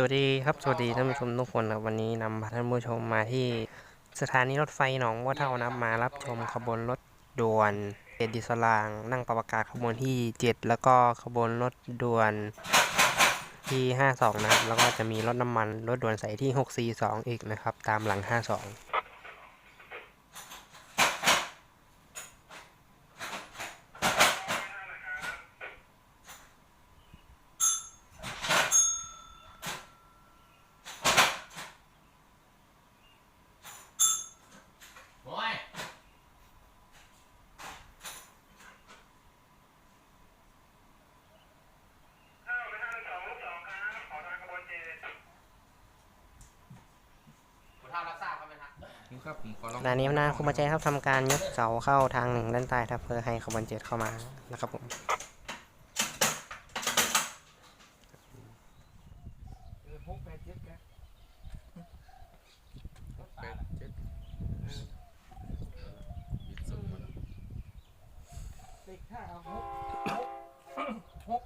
สวัสดีครับ สวัสดีท่านผู้ชมทุกคนนะครับวันนี้นำพาท่านผู้ชมมาที่สถานีรถไฟหนองวัวเท่านะมารับชมขบวนรถด่วนเอดิสลาง นั่งประกาศขบวนที่ 7 แล้วก็ขบวนรถด่วนที่ 52 นะครับ แล้วก็จะมีรถน้ำมันรถด่วนสายที่ 642 อีกนะครับ ตามหลัง 52 โอ้ย ผมทำรับทราบครับไหม ครับนี่ครับผมขอลองขณะนี้นายคุมาใจครับทำการยกเสาเข้าทางหนึ่งด้านใต้ครับเพื่อให้ขบวนเจ็ดเข้ามานะครับผม หกแปดเจ็ดแกหกแปดเจ็ดบิดสุดมัน เลขห้าหกหก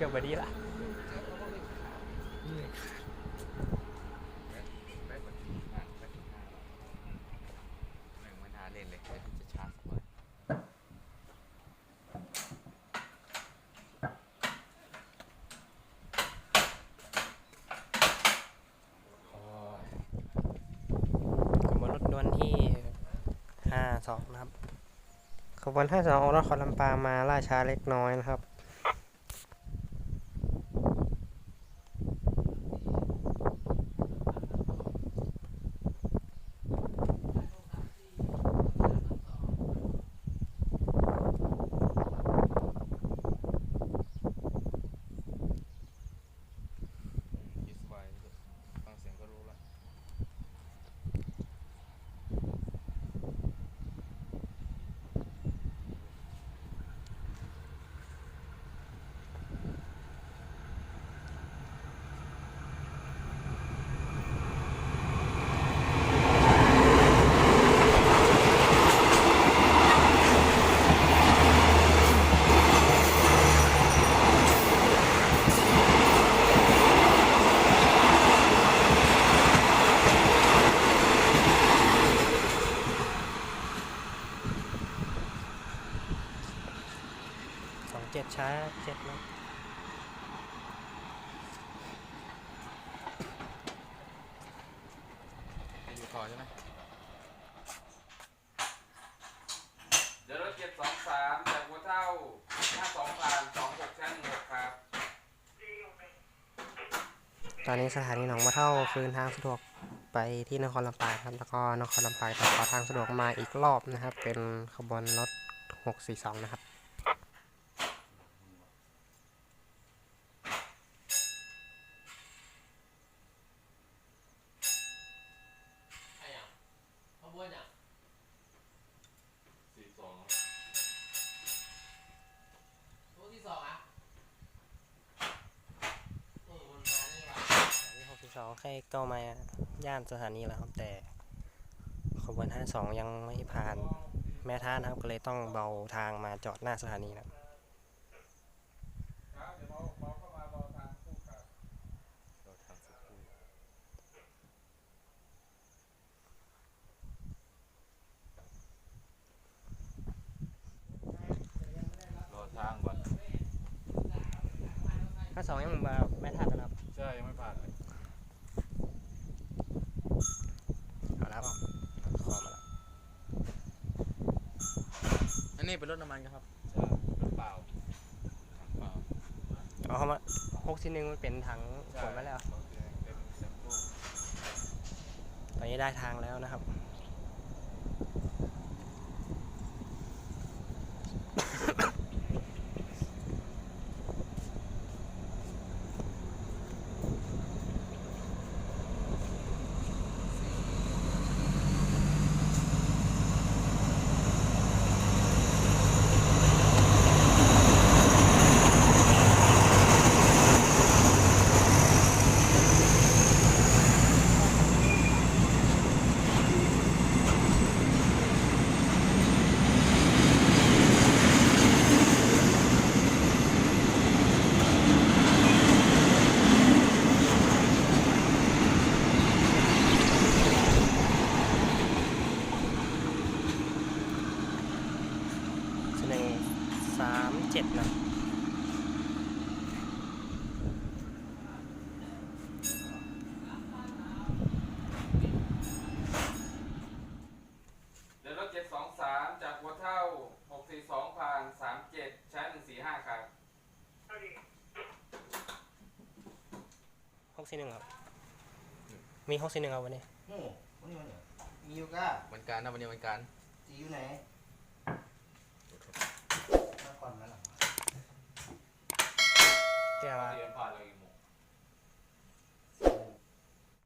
เกือบวันนี้ละแปดวันที่ห้าแปดวันที่ห้าแม่งไม่น่าเล่นเลยแค่ที่จะชาร์จสักวันโอ้ยขบวนรถด่วนที่52นะครับขบวน52ออกนครลำปางมาล่าช้าเล็กน้อยนะครับ คิดสบายฟังเสียงก็รู้ละ 27ช้า7นะให้อยู่คอใช่ไหมเดี๋ยวรถเจ็ดสองสามจากหัวเท่าห้าสองผ่านสองหกชั้นหนึ่งหกครับตอนนี้สถานีหนองวัวเท่าคืนทางสะดวกไปที่นครลำปางครับแล้วก็นครลำปางต่อทางสะดวกมาอีกรอบนะครับ เป็นขบวนรถ 642 นะครับ ไอ้ยังขบวนยัง สี่สอง ตัวที่สองอะเออมันมาได้ไง สถานี62แค่ก็มาย่านสถานีแล้วครับ แต่ขบวน 52 ยังไม่ผ่านแม่ท่านะครับก็เลยต้องเบาทางมาจอดหน้าสถานีนะครับครับเดี๋ยวเบาเบาเข้ามาเบาทางคู่ครับเราทำสักครู่รอทางก่อน52ยังมาแม่ท่านะครับ ใช่ ยังไม่ผ่านเลย แล้วขอมาแล้วอันนี้เป็นรถน้ำมันครับเปล่าอ๋อมาหกสิบหนึ่งมันเป็นถังขวดมาแล้ว ตอนนี้ได้ทางแล้วนะครับ สามเจ็ดนะเดี๋ยวรถเจ็ดสองสามจากหัวเท่าหกสี่สองผ่านสามเจ็ดใช้หนึ่งสี่ห้าครับหกสิบหนึ่งครับ มีหกสิบหนึ่งเอาวันนี้ โอ้วันนี้วันนี้มีอยู่ก้าวันการนะวันนี้วันการ จีอยู่ไหน นครนั่นหรอเดี๋ยวว่าเรียมผ่านเลย